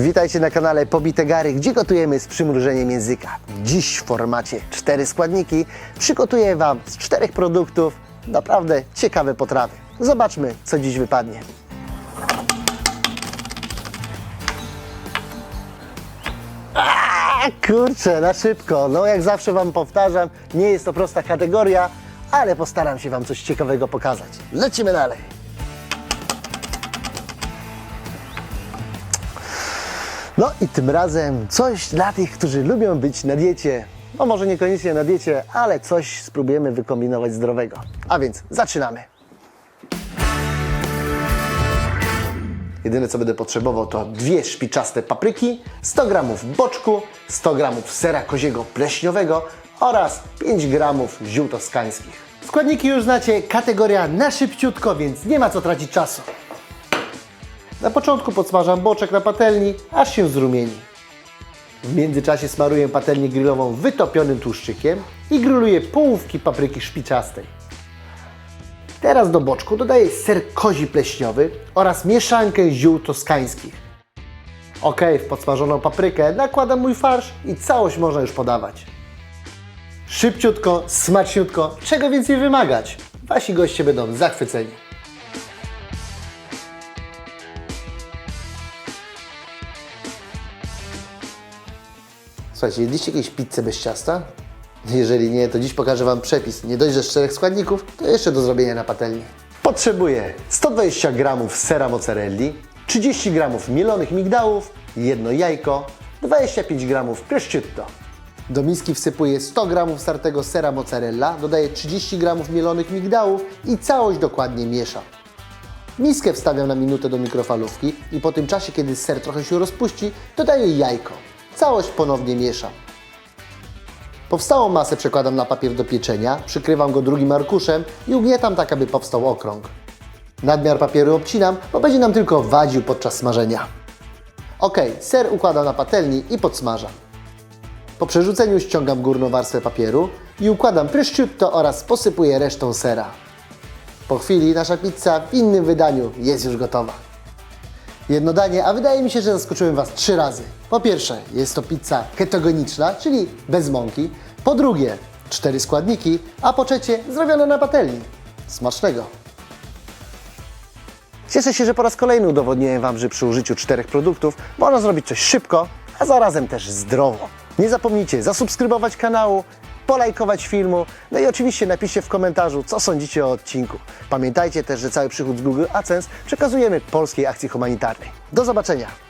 Witajcie na kanale Pobite Gary, gdzie gotujemy z przymrużeniem języka. Dziś w formacie cztery składniki przygotuję Wam z czterech produktów naprawdę ciekawe potrawy. Zobaczmy, co dziś wypadnie. A, kurczę, na szybko. No jak zawsze Wam powtarzam, nie jest to prosta kategoria, ale postaram się Wam coś ciekawego pokazać. Lecimy dalej. No i tym razem coś dla tych, którzy lubią być na diecie. No może niekoniecznie na diecie, ale coś spróbujemy wykombinować zdrowego. A więc zaczynamy. Jedyne co będę potrzebował to dwie szpiczaste papryki, 100 gramów boczku, 100 gramów sera koziego pleśniowego oraz 5 gramów ziół toskańskich. Składniki już znacie, kategoria na szybciutko, więc nie ma co tracić czasu. Na początku podsmażam boczek na patelni, aż się zrumieni. W międzyczasie smaruję patelnię grillową wytopionym tłuszczykiem i grilluję połówki papryki szpiczastej. Teraz do boczku dodaję ser kozi pleśniowy oraz mieszankę ziół toskańskich. Ok, w podsmażoną paprykę nakładam mój farsz i całość można już podawać. Szybciutko, smaczniutko, czego więcej wymagać? Wasi goście będą zachwyceni. Słuchajcie, jedliście jakieś pizzę bez ciasta? Jeżeli nie, to dziś pokażę Wam przepis. Nie dość, że z czterech składników, to jeszcze do zrobienia na patelni. Potrzebuję 120 g sera mozzarelli, 30 g mielonych migdałów, jedno jajko, 25 g prosciutto. Do miski wsypuję 100 g startego sera mozzarella, dodaję 30 g mielonych migdałów i całość dokładnie mieszam. Miskę wstawiam na minutę do mikrofalówki i po tym czasie, kiedy ser trochę się rozpuści, dodaję jajko. Całość ponownie mieszam. Powstałą masę przekładam na papier do pieczenia, przykrywam go drugim arkuszem i ugniatam tak, aby powstał okrąg. Nadmiar papieru obcinam, bo będzie nam tylko wadził podczas smażenia. Ok, ser układam na patelni i podsmażam. Po przerzuceniu ściągam górną warstwę papieru i układam prosciutto oraz posypuję resztą sera. Po chwili nasza pizza w innym wydaniu jest już gotowa. Jedno danie, a wydaje mi się, że zaskoczyłem Was trzy razy. Po pierwsze, jest to pizza ketogeniczna, czyli bez mąki. Po drugie, cztery składniki, a po trzecie, zrobione na patelni. Smacznego! Cieszę się, że po raz kolejny udowodniłem Wam, że przy użyciu czterech produktów można zrobić coś szybko, a zarazem też zdrowo. Nie zapomnijcie zasubskrybować kanału, polajkować filmu, no i oczywiście napiszcie w komentarzu, co sądzicie o odcinku. Pamiętajcie też, że cały przychód z Google AdSense przekazujemy polskiej akcji humanitarnej. Do zobaczenia!